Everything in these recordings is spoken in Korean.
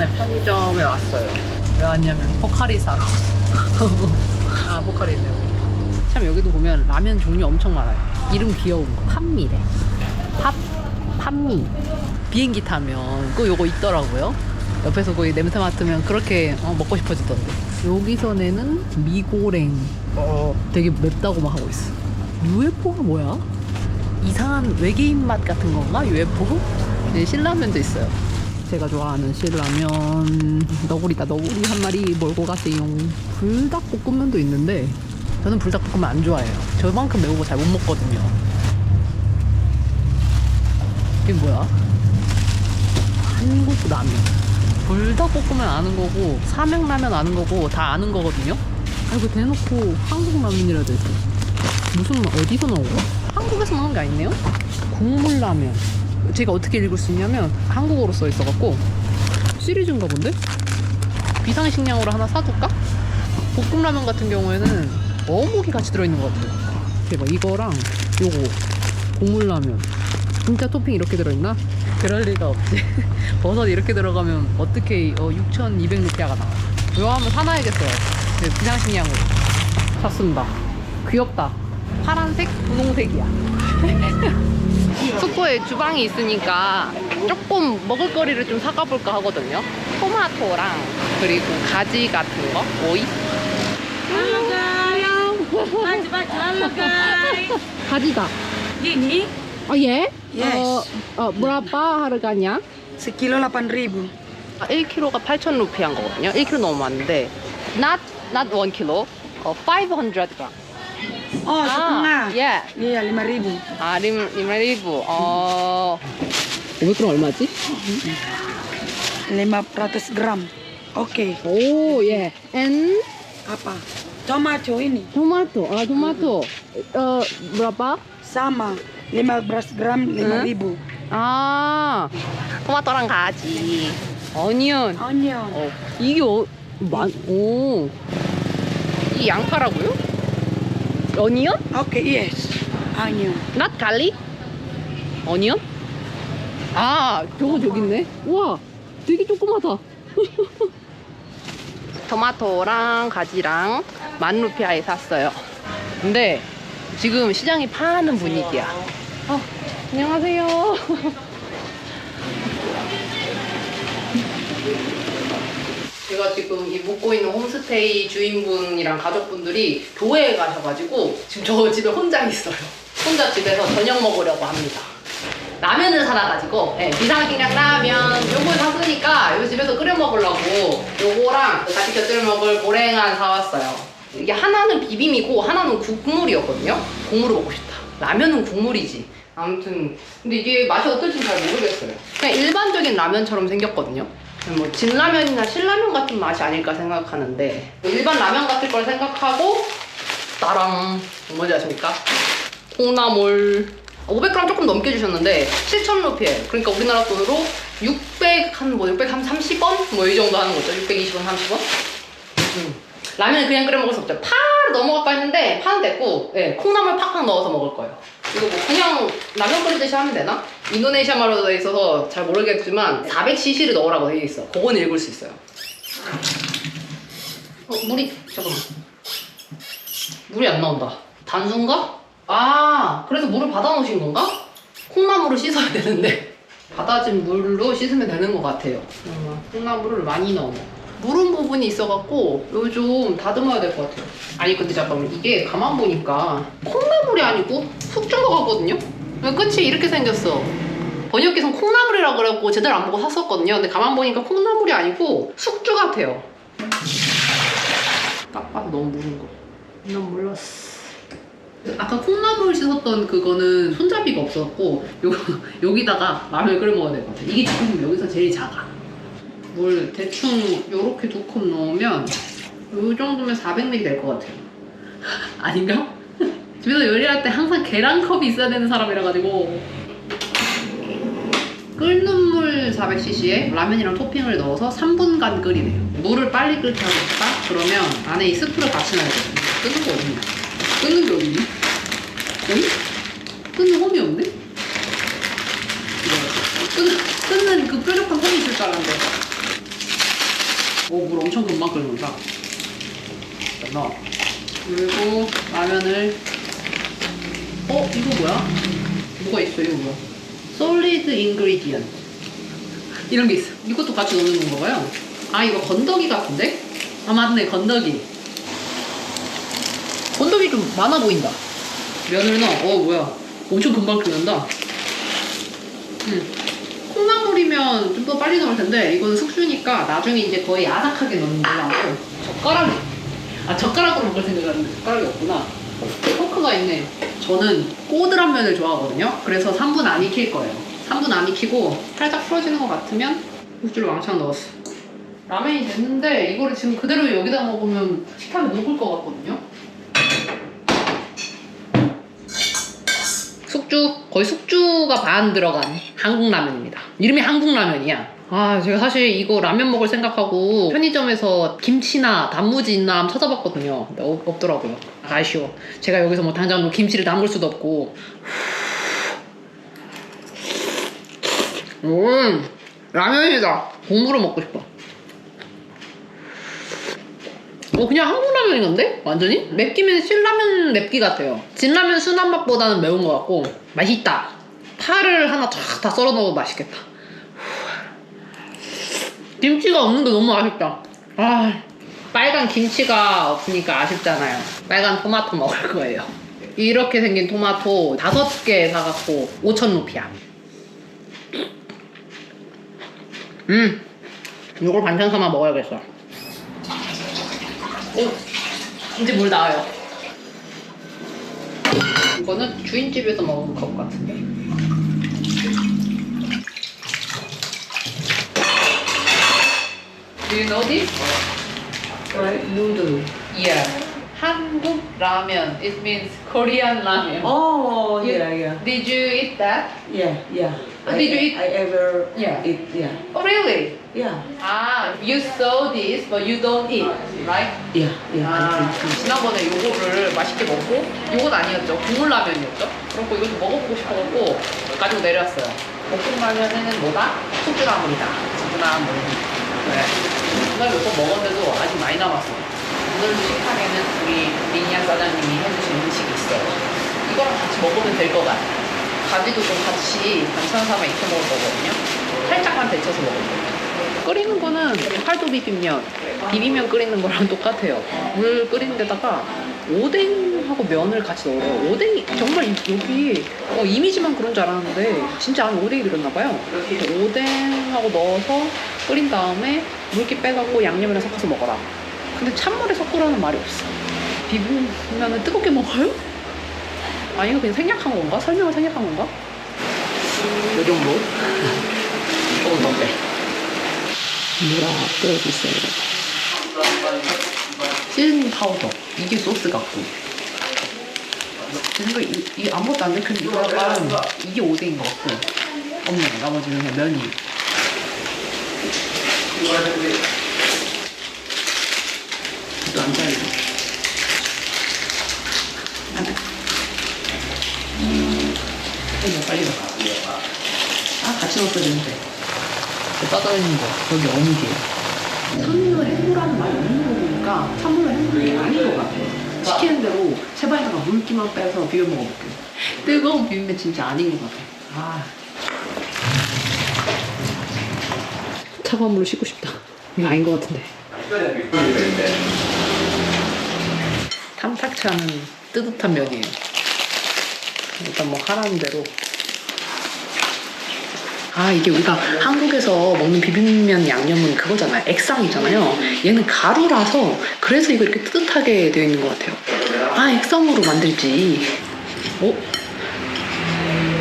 동네 편의점에 왔어요. 왜 왔냐면 포카리 사러. 아 포카리 있네요. 참 여기도 보면 라면 종류 엄청 많아요. 이름 귀여운 거 팝미래. 팝 팝미. 비행기 타면 그 요거 있더라고요. 옆에서 거기 냄새 맡으면 그렇게 어, 먹고 싶어지던데. 여기서 내는 미고랭. 어, 되게 맵다고 막 하고 있어. UFO가 뭐야? 이상한 외계인 맛 같은 건가? UFO? 네, 신라면도 있어요. 제가 좋아하는 신라면 너구리다 너구리 한 마리 몰고 가세요. 불닭볶음면도 있는데 저는 불닭볶음면 안 좋아해요. 저만큼 매운 거 잘 못 먹거든요. 이게 뭐야? 한국 라면. 불닭볶음면 아는 거고 삼양라면 아는 거고 다 아는 거거든요. 아이고 대놓고 한국 라면이라 돼 있어. 무슨 어디서 나온 거야? 한국에서 나온 게 아니네요? 국물라면. 제가 어떻게 읽을 수 있냐면 한국어로 써 있어갖고 시리즈인가 본데? 비상식량으로 하나 사둘까? 볶음라면 같은 경우에는 어묵이 같이 들어있는 것 같아요. 대박 이거랑 요거 국물라면 진짜 토핑 이렇게 들어있나? 그럴 리가 없지. 버섯 이렇게 들어가면 어떻게 어, 6,200 루피아가 나와? 이거 한번 사놔야겠어요. 네, 비상식량으로 샀습니다. 귀엽다. 파란색, 분홍색이야. 숙소에 주방이 있으니까 조금 먹을거리를 좀 사가볼까 하거든요. 토마토랑 그리고 가지 같은 거, 오이. 가지다. Gini 아 예? Yes. 어, 어 berapa harganya? sekilo 8.000. 아, 1kg가 8,000 루피한 거거든요. 1kg 너무 많은데 not not 1kg. 어, 500g. Oh, setengah. 예. Iya, 5.000. 아, 림, 림리브. 어. 500g 얼마지? 500 gram. Oke. 오, 예. And Apa? Tomato ini 토마토. 아, 토마토. 어, berapa? sama 15 gram 5.000. 아, 토마토랑 가지. 어니언. Onion. 어, 이게 어, 만, 오. 이 양파라고요? 어니언? Oke, yes. Onion. not 갈릭? 어니언? 아, 저거 저기 있네. 우와, 되게 조그마다. 토마토랑 가지랑 만 루피아에 샀어요. 근데 지금 시장이 파는 분위기야. 어, 안녕하세요. 제가 지금 이 묵고 있는 홈스테이 주인분이랑 가족분들이 교회에 가셔가지고 지금 저 집에 혼자 있어요. 혼자 집에서 저녁 먹으려고 합니다. 라면을 사놔가지고 예, 비상식량 라면 요걸 샀으니까 요 집에서 끓여 먹으려고 요거랑 같이 곁들여 먹을 고랭한 사왔어요. 이게 하나는 비빔이고 하나는 국물이었거든요. 국물을 먹고 싶다. 라면은 국물이지. 아무튼 근데 이게 맛이 어떨지 잘 모르겠어요. 그냥 일반적인 라면처럼 생겼거든요. 뭐 진라면이나 신라면 같은 맛이 아닐까 생각하는데 일반 라면 같을 걸 생각하고 나랑 뭔지 아십니까? 콩나물 500g 조금 넘게 주셨는데 7,000루피에. 그러니까 우리나라 돈으로 600한 뭐 630원? 뭐 이 정도 하는 거죠. 620원 30원? 음. 라면 그냥 끓여 먹을 수 없죠. 넣어 먹을까 했는데 파는 됐고 예, 콩나물 팍팍 넣어서 먹을 거예요 이거 뭐 그냥 라면 끓이듯이 하면 되나? 인도네시아 말로 돼 있어서 잘 모르겠지만 400cc를 넣으라고 돼 있어 그건 읽을 수 있어요 어 물이 잠깐만 물이 안 나온다. 단순가? 아, 그래서 물을 받아 놓으신 건가? 콩나물을 씻어야 되는데. 받아진 물로 씻으면 되는 것 같아요. 음, 콩나물을 많이 넣어. 물은 부분이 있어갖고 요좀 다듬어야 될 것 같아요. 아니 근데 잠깐만 이게 가만 보니까 콩나물이 아니고 숙주인 것 같거든요? 끝이 이렇게 생겼어. 번역기에선 콩나물이라고 그래갖고 제대로 안 보고 샀었거든요. 근데 가만 보니까 콩나물이 아니고 숙주 같아요. 딱 봐도 너무 무른 거. 난 몰랐어. 아까 콩나물 씻었던 그거는 손잡이가 없었고 요, 여기다가 라면 끓여 먹어야 될 것 같아. 이게 지금 여기서 제일 작아. 물 대충 요렇게 두 컵 넣으면 요 정도면 400ml 될 것 같아요. 아닌가? 집에서 요리할 때 항상 계란컵이 있어야 되는 사람이라 가지고 끓는 물 400cc에 라면이랑 토핑을 넣어서 3분간 끓이래요. 물을 빨리 끓게 하고 싶다? 그러면 안에 이 스프를 같이 넣어야 되거든요. 끓는 거 어딨냐? 끓는 게 어딨니? 어디? 끓는 홈이 없네? 끓는, 끓는 그 뾰족한 홈이 있을 줄 알았는데. 오, 물 엄청 금방 끓는다. 넣어. 그리고 라면을 어? 이거 뭐야? 뭐가 있어 이거 뭐야? 솔리드 인그리디언 이런 게 있어 이것도 같이 넣는 건가 봐요 아 이거 건더기 같은데? 아 맞네 건더기 건더기 좀 많아 보인다 면을 넣어 어 뭐야 엄청 금방 끓는다 음. 콩나물이면 좀 더 빨리 넣을 텐데 이건 숙주니까 나중에 이제 거의 아삭하게 넣는 걸로 하고. 젓가락이 아 젓가락으로 먹을 생각했는데 젓가락이 없구나. 포크가 있네. 저는 꼬들한 면을 좋아하거든요. 그래서 3분 안 익힐 거예요. 3분 안 익히고 살짝 풀어지는 것 같으면 육주를 왕창 넣었어 라면이 됐는데 이거를 지금 그대로 여기다 먹으면 식탁에 녹을 것 같거든요 숙주 거의 숙주가 반 들어간 한국 라면입니다. 이름이 한국 라면이야. 아 제가 사실 이거 라면 먹을 생각하고 편의점에서 김치나 단무지 있나 한번 찾아봤거든요. 근데 없, 없더라고요. 아쉬워. 제가 여기서 뭐 당장 뭐 김치를 담글 수도 없고. 음 라면이다. 국물을 먹고 싶어. 어 그냥 한국 라면인 건데? 완전히? 맵기면 신라면 맵기 같아요. 진라면 순한 맛보다는 매운 것 같고 맛있다. 파를 하나 쫙 다 썰어 넣어도 맛있겠다. 김치가 없는데 너무 아쉽다. 아 빨간 김치가 없으니까 아쉽잖아요. 빨간 토마토 먹을 거예요. 이렇게 생긴 토마토 다섯 개 사갖고 5천 루피야. 음 이걸 반찬 삼아 먹어야겠어 오, 이제 물 나와요. 이거는 주인집에서 먹은 컵 같은데. Do you know this? Right, noodle. Yeah. 한국 라면. It means Korean ramen. Oh, You- yeah, yeah. Did you eat that? Yeah, yeah. Oh, did you eat- I ever Yeah. eat, yeah. Oh, really? Yeah, Ah, you saw this, but you don't eat, right? yeah, yeah. 아. 지난번에 요거를 맛있게 먹고 요건 아니었죠. 국물 라면이었죠. 그렇고 이것도 먹어보고 싶어갖고 가지고 내려왔어요. 볶음 라면에는 뭐다? 숙주나물이다. 숙주나물 그래 정말 몇번 먹었는데도 아직 많이 남았어 오늘 식탁에는 우리 미니아 사장님이 해주신 음식이 있어요. 이거랑 같이 먹으면 될 것 같아 가지도 좀 같이 반찬 삼아 익혀 먹을 거거든요. 살짝만 데쳐서 먹을 거예요 끓이는 거는 팔도 비빔면 비빔면 끓이는 거랑 똑같아요 물 끓이는 데다가 오뎅하고 면을 같이 넣어요 오뎅이 정말 이- 여기 어, 이미지만 그런 줄 알았는데 진짜 안에 오뎅이 들었나 봐요 오뎅하고 넣어서 끓인 다음에 물기 빼갖고 양념이랑 섞어서 먹어라 근데 찬물에 섞으라는 말이 없어 비빔면은 뜨겁게 먹어요? 아 이거 그냥 생략한 건가? 설명을 생략한 건가? 요 정도? 조금 더 빼. 끓여고 있어요. 찐 파우더. 이게 소스 같고. 제 생각에 이, 이 아무것도 안 들켰는데 이거 약간 이게 오뎅인 것 같고. 없네. 나머지는 그냥 면이. 이거 안 잘려. 이거 빨리 넣어. 아, 같이 넣었어야 되는데. 있는 거, 여기 어묵이에요. 찬물로 헹구라는 말이 없는 거 보니까 찬물로 헹구는 게 아닌 것 같아요. 시키는 대로 제발다가 물기만 빼서 비벼 먹어볼게요. 뜨거운 비빔면 진짜 아닌 것 같아요. 아. 차가운 물로 씻고 싶다. 이거 아닌 것 같은데. 탐탁치 않은 뜨뜻한 면이에요. 일단 뭐 하라는 대로. 아 이게 우리가 한국에서 먹는 비빔면 양념은 그거잖아요. 액상이잖아요. 얘는 가루라서 그래서 이거 이렇게 뜨뜻하게 되어 있는 것 같아요. 아 액상으로 만들지. 어?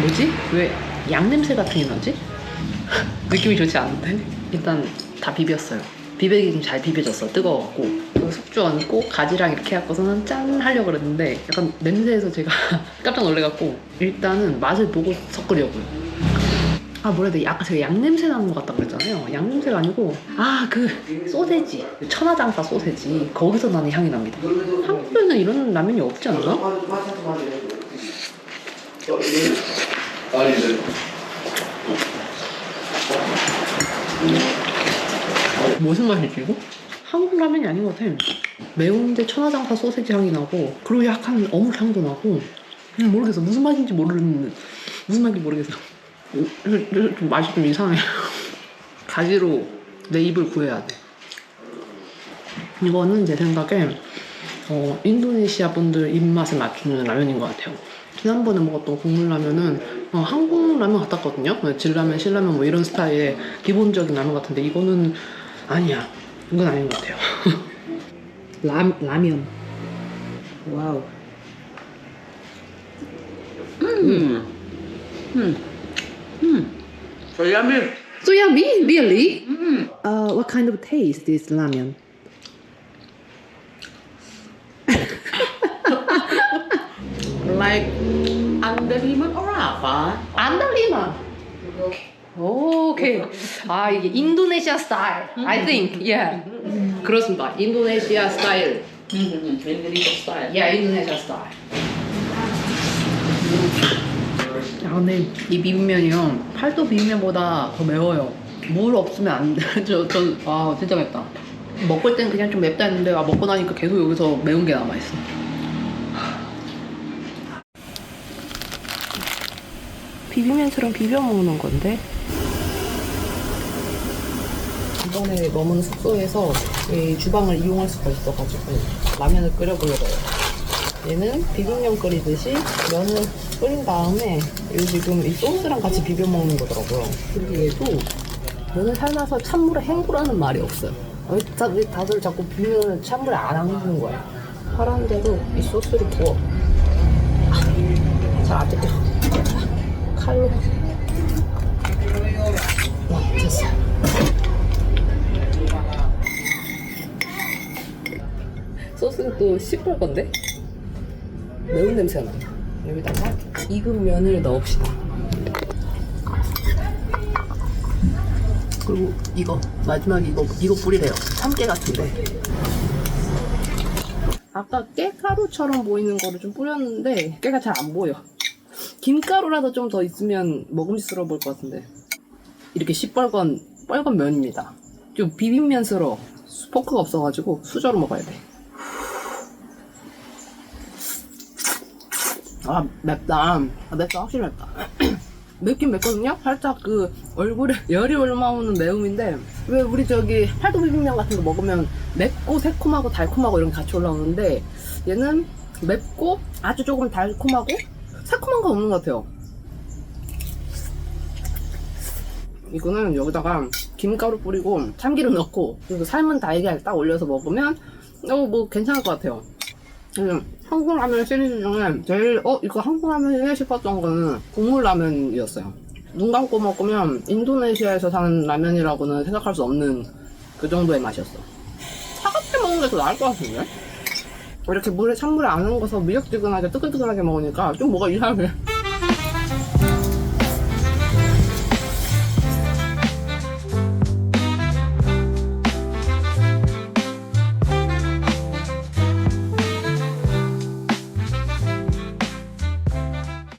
뭐지? 왜 양 냄새 같은 게 나지? 느낌이 좋지 않은데? 일단 다 비볐어요. 비벼긴 잘 비벼졌어. 뜨거웠고. 그 숙주 얹고 가지랑 이렇게 해갖고서는 짠 하려고 그랬는데 약간 냄새에서 제가 깜짝 놀래갖고 일단은 맛을 보고 섞으려고요. 아 뭐라 해야 돼? 아까 제가 양 냄새 나는 것 같다 그랬잖아요. 양 냄새가 아니고 아 그 소세지 천하장사 소세지 거기서 나는 향이 납니다. 한국에는 이런 라면이 없지 않나? 무슨 맛이지 이거? 한국 라면이 아닌 것 같아. 매운데 천하장사 소세지 향이 나고 그리고 약간 어묵 향도 나고 음, 모르겠어 무슨 맛인지 모르는 무슨 맛인지 모르겠어. 음, 음, 좀 맛이 좀 이상해. 가지로 내 입을 구해야 돼. 이거는 제 생각에 어, 인도네시아 분들 입맛에 맞추는 라면인 것 같아요. 지난번에 먹었던 국물 라면은 어, 한국 라면 같았거든요. 뭐 진라면, 신라면 뭐 이런 스타일의 기본적인 라면 같은데 이거는 아니야. 이건 아닌 것 같아요. 라, 라면. 와우. 음. 음. 음. 소야미. So yummy, really? 음. Uh, what kind of taste is ramen? Like andaliman or apa? 안달리마. 오케이. 아 이게 인도네시아 스타일. I think. Yeah. 그렇습니다. 인도네시아 스타일. Hmm. Indonesia style. 야 인도네시아 스타일. 야 근데 이 비빔면이요 팔도 비빔면보다 더 매워요. 물 없으면 안 돼. 저저아 진짜 맵다. 먹을 땐 그냥 좀 맵다 했는데 아, 먹고 나니까 계속 여기서 매운 게 남아 있어. 비빔면처럼 비벼 먹는 건데. 이번에 머문 숙소에서 이 주방을 이용할 수가 있어가지고 라면을 끓여보려고 해요. 얘는 비빔면 끓이듯이 면을 끓인 다음에 이 지금 이 소스랑 같이 비벼 먹는 거더라고요. 그리고 얘도 면을 삶아서 찬물에 헹구라는 말이 없어요. 왜 다- 왜 다들 자꾸 비빔면을 찬물에 안 헹구는 거야? 하라는데도 이 소스를 부어. 잘안 뜯겨. 칼로. 와, 됐어. 소스는 또 시뻘 건데? 매운 냄새가 나. 여기다가 익은 면을 넣읍시다. 그리고 이거 마지막에 이거 이거 뿌리래요. 참깨 같은데. 아까 깨가루처럼 보이는 거를 좀 뿌렸는데 깨가 잘 안 보여. 김가루라도 좀 더 있으면 먹음직스러워 보일 것 같은데. 이렇게 시뻘건 빨간 면입니다. 좀 비빔면스러워. 포크가 없어가지고 수저로 먹어야 돼. 아 맵다. 아, 맵다 확실히 맵다. 맵긴 맵거든요. 살짝 그 얼굴에 열이 올라오는 매움인데 왜 우리 저기 팔도 비빔면 같은 거 먹으면 맵고 새콤하고 달콤하고 이런 게 같이 올라오는데 얘는 맵고 아주 조금 달콤하고 새콤한 거 없는 것 같아요. 이거는 여기다가 김가루 뿌리고 참기름 넣고 그리고 삶은 달걀 딱 올려서 먹으면 어 뭐 괜찮을 것 같아요. 음, 한국 라면 시리즈 중에 제일 어 이거 한국 라면이네 싶었던 거는 국물 라면이었어요. 눈 감고 먹으면 인도네시아에서 사는 라면이라고는 생각할 수 없는 그 정도의 맛이었어. 차갑게 먹는 게 더 나을 것 같은데? 이렇게 물에 찬물에 안 헹궈서 미역지근하게 뜨끈뜨끈하게 먹으니까 좀 뭐가 이상해.